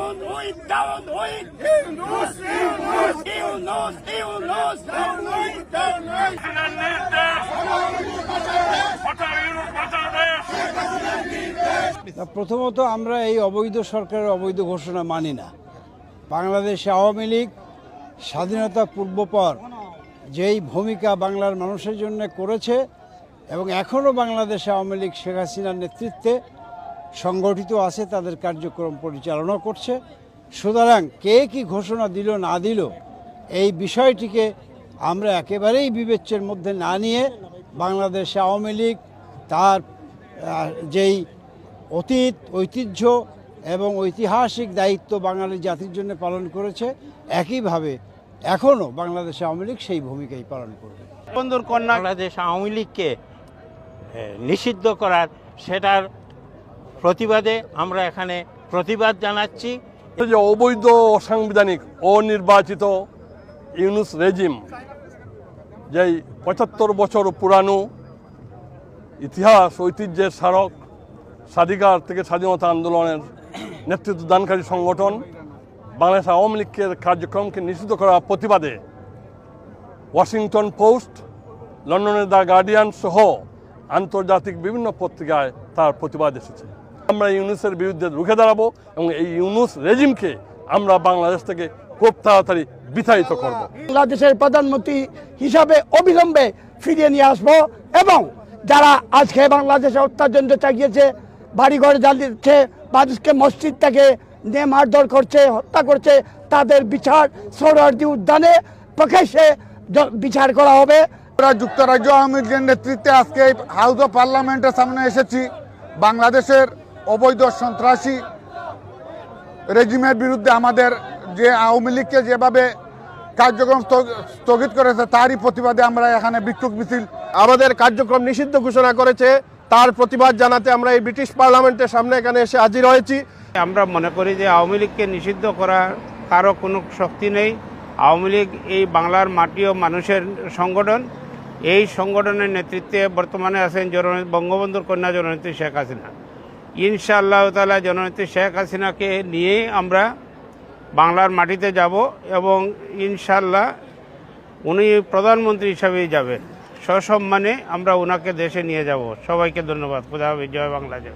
down down down down প্রথমত আমরা এই অবৈধ সরকারের অবৈধ ঘোষণা মানি না। বাংলাদেশ আওয়ামী লীগ স্বাধীনতা পূর্বপর যেই ভূমিকা বাংলার মানুষের জন্য করেছে এবং এখনও বাংলাদেশ আওয়ামী লীগ শেখ হাসিনার নেতৃত্বে সংগঠিত আছে তাদের কার্যক্রম পরিচালনা করছে। সুতরাং কে কি ঘোষণা দিল না দিল এই বিষয়টিকে আমরা একেবারেই বিবেচ্যের মধ্যে না নিয়ে বাংলাদেশ আওয়ামী লীগ তার যেই অতীত ঐতিহ্য এবং ঐতিহাসিক দায়িত্ব বাঙালি জাতির জন্য পালন করেছে একইভাবে এখনও বাংলাদেশ আওয়ামী লীগ সেই ভূমিকাই পালন করবে। বন্ধুর কন্যা বাংলাদেশ আওয়ামী লীগকে নিষিদ্ধ করার সেটার প্রতিবাদে আমরা এখানে প্রতিবাদ জানাচ্ছি। যে অবৈধ অসাংবিধানিক অনির্বাচিত ইউনুস রেজিম, যেই পঁচাত্তর বছর পুরানো ইতিহাস, ঐতিহ্যের স্মারক, স্বাধিকার থেকে স্বাধীনতা আন্দোলনের নেতৃত্ব দানকারী সংগঠন, বাংলাদেশ আওয়ামী লীগের কার্যক্রমকে নিষিদ্ধ করার প্রতিবাদে ওয়াশিংটন পোস্ট, লন্ডনের দ্য গার্ডিয়ান সহ আন্তর্জাতিক বিভিন্ন পত্রিকায় তার প্রতিবাদ এসেছে। আমরা ইউনুসের বিরুদ্ধে রুখে দাঁড়াবো এবং এই ইউনুস রেজিমকে আমরা বাংলাদেশ থেকে খুব তাড়াতাড়ি বিতাড়িত করব। বাংলাদেশের প্রধানমন্ত্রী হিসাবে অবিলম্বে ফিরিয়ে নিয়ে আসব এবং যারা আজকে বাংলাদেশে অত্যাচার চাগিয়েছে বাড়িঘর জ্বালিয়েছে মানুষকে মসজিদ থেকে নিয়ে মারধর করছে হত্যা করছে তাদের বিচার সৌরার্দি উদ্যানে প্রকাশ্যে বিচার করা হবে। আমরা যুক্তরাজ্য আওয়ামী লীগের নেতৃত্বে আজকে হাউস অফ পার্লামেন্টের সামনে এসেছি। বাংলাদেশের অবৈধ সন্ত্রাসী রেজিমের বিরুদ্ধে আমাদের যে আওয়ামী লীগকে যেভাবে কার্যক্রম স্থগিত করেছে তারই প্রতিবাদে আমরা এখানে বিক্ষোভ মিছিল আমাদের কার্যক্রম নিষিদ্ধ ঘোষণা করেছে। তার প্রতিবাদ জানাতে আমরা এই ব্রিটিশ পার্লামেন্টের সামনে এখানে এসে হাজির হয়েছি। আমরা মনে করি যে আওয়ামী লীগকে নিষিদ্ধ করার কারও কোনো শক্তি নেই। আওয়ামী লীগ এই বাংলার মাটি ও মানুষের সংগঠন। এই সংগঠনের নেতৃত্বে বর্তমানে আছেন জননেত্রী বঙ্গবন্ধুর কন্যা জননেত্রী শেখ হাসিনা। ইনশাআল্লাহ তালা জননেত্রী শেখ হাসিনাকে নিয়ে আমরা বাংলার মাটিতে যাব এবং ইনশাআল্লাহ উনি প্রধানমন্ত্রী হিসাবেই যাবেন। সসম্মানে আমরা ওনাকে দেশে নিয়ে যাব। সবাইকে ধন্যবাদ। খুদা হবে জয় বাংলা, জয়।